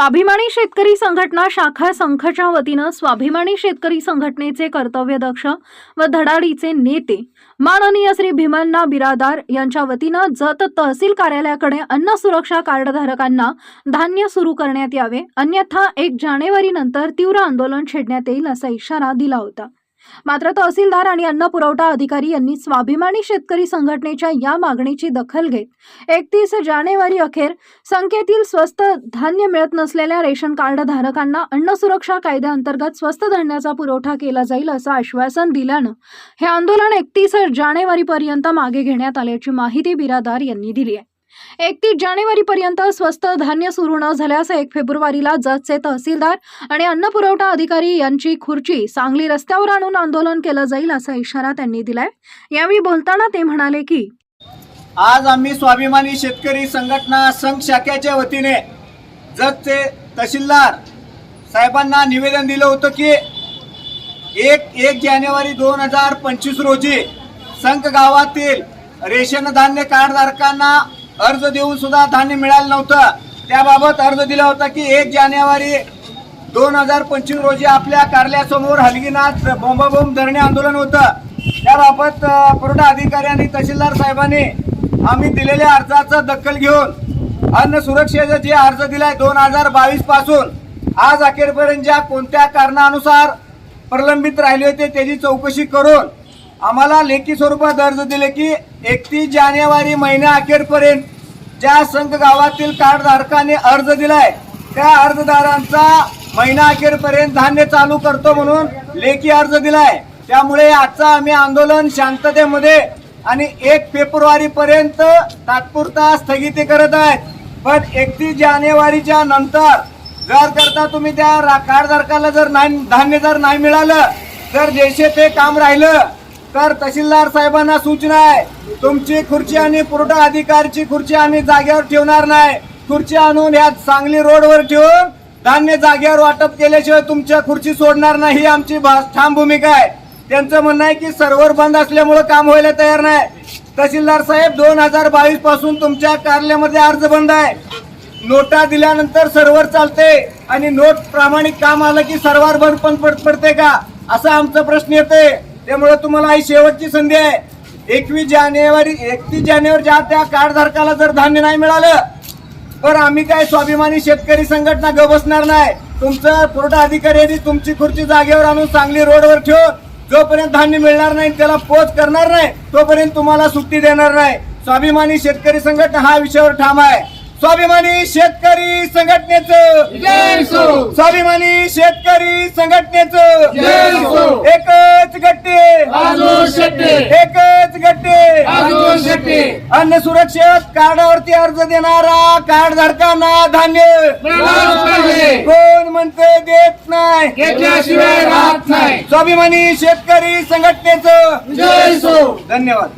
स्वाभिमानी शेतकरी संघटना शाखा संघच्या वतीनं स्वाभिमानी शेतकरी संघटनेचे कर्तव्यदक्ष व धडाडीचे नेते माननीय श्री भीमन्ना बिरादार यांच्या वतीनं जत तहसील कार्यालयाकडे अन्न सुरक्षा कार्डधारकांना धान्य सुरू करण्यात यावे. अन्यथा एक जानेवारी नंतर तीव्र आंदोलन छेडण्यात येईल असा इशारा दिला होता. मात्र तहसीलदार आणि अन्न पुरवठा अधिकारी यांनी स्वाभिमानी शेतकरी संघटनेच्या या मागणीची दखल घेत एकतीस जानेवारी अखेर संख्येतील स्वस्त धान्य मिळत नसलेल्या रेशन कार्ड धारकांना अन्न सुरक्षा कायद्याअंतर्गत स्वस्त धान्याचा पुरवठा केला जाईल असं आश्वासन दिल्यानं हे आंदोलन एकतीस जानेवारीपर्यंत मागे घेण्यात आल्याची माहिती बिरादार यांनी दिली आहे. एकतीस जानेवारीपर्यंत स्वस्त धान्य सुरू न झाल्यास एक फेब्रुवारीला जतचे तहसीलदार आणि अन्न पुरवठा अधिकारी यांची खुर्ची सांगली रस्त्यावर आणून आंदोलन केलं जाईल असा इशारा त्यांनी दिलाय. यावेळी बोलताना ते म्हणाले की आज आम्ही स्वाभिमानी शेतकरी संघटना संघ शाखेच्या वतीने जतचे तहसीलदार साहेबांना निवेदन दिलं होतं की एक एक जानेवारी दोन हजार पंचवीस रोजी संघ गावातील रेशन धान्य कार्डधारकांना अर्ज देऊन सुद्धा धान्य मिळालं नव्हतं. त्याबाबत अर्ज दिला होता की एक जानेवारी दोन हजार पंचवीस रोजी आपल्या कार्यालयासमोर हलगीनाथ बोंबाबोंब धरणे आंदोलन होतं. त्याबाबत पुरवठा अधिकारी आणि तहसीलदार साहेबांनी आम्ही दिलेल्या अर्जाचा दखल घेऊन अन्न सुरक्षेचा जे अर्ज दिलाय दोन हजार बावीसपासून आज अखेरपर्यंत ज्या कोणत्या कारणानुसार प्रलंबित राहिले होते त्याची चौकशी करून आम्हाला लेखी स्वरूपात अर्ज दिले की एकतीस जानेवारी महिन्या अखेरपर्यंत ज्या संघ गावातील कार्डधारकाने अर्ज दिलाय त्या अर्जदारांचा महिना अखेरपर्यंत धान्य चालू करतो म्हणून लेखी अर्ज दिलाय. त्यामुळे आजचा आम्ही आंदोलन शांततेमध्ये आणि एक फेब्रुवारी पर्यंत तात्पुरता स्थगिती करत आहेत. पण एकतीस जानेवारीच्या नंतर जर करता तुम्ही त्या रा- कार्डधारकाला जर नाही धान्य जर नाही मिळालं तर जैसे ते काम राहिलं. तर तहसीलदार साहेबांना सूचना आहे. तुमची खुर्ची आणि पुरवठा अधिकारीची खुर्ची आम्ही जागेवर ठेवणार नाही. खुर्ची आणून या सांगली रोडवर ठेवून धान्य जागेवर वाटप केल्याशिवाय तुमच्या खुर्ची सोडणार नाही ही आमची भा- ठाम भूमिका आहे. त्यांचं म्हणणं आहे की सर्व्हर बंद असल्यामुळे काम व्हायला तयार नाही. तहसीलदार साहेब दोन हजार बावीसपासून तुमच्या कार्यालयामध्ये अर्ज बंद आहे. नोटा दिल्यानंतर सर्व्हर चालते आणि नोट प्रामाणिक काम आलं की सर्व्हर बंद पण पडते का? असा आमचा प्रश्न येते त्यामुळे तुम्हाला ही शेवटची संधी आहे. एकवीस जानेवारी एकतीस जानेवारी ज्या त्या कार्डधारकाला जर धान्य नाही मिळालं तर आम्ही काय स्वाभिमानी शेतकरी संघटना ग बसणार नाही. तुमचं पुरवठा अधिकारी तुमची खुर्ची जागेवर आणून सांगली रोडवर ठेवून जोपर्यंत धान्य मिळणार नाही त्याला पोच करणार नाही तोपर्यंत तुम्हाला सुट्टी देणार नाही. स्वाभिमानी शेतकरी संघटना हा विषयावर ठाम आहे. स्वाभिमानी शेतकरी संघटनेचं. स्वाभिमानी शेतकरी संघटनेचं. एकच गट्टे. एकच गट्टे. अन्न सुरक्षेत कार्डावरती अर्ज देणारा कार्ड धारकांना धान्य. कोण म्हणते देत नाही. स्वाभिमानी शेतकरी संघटनेचं. धन्यवाद.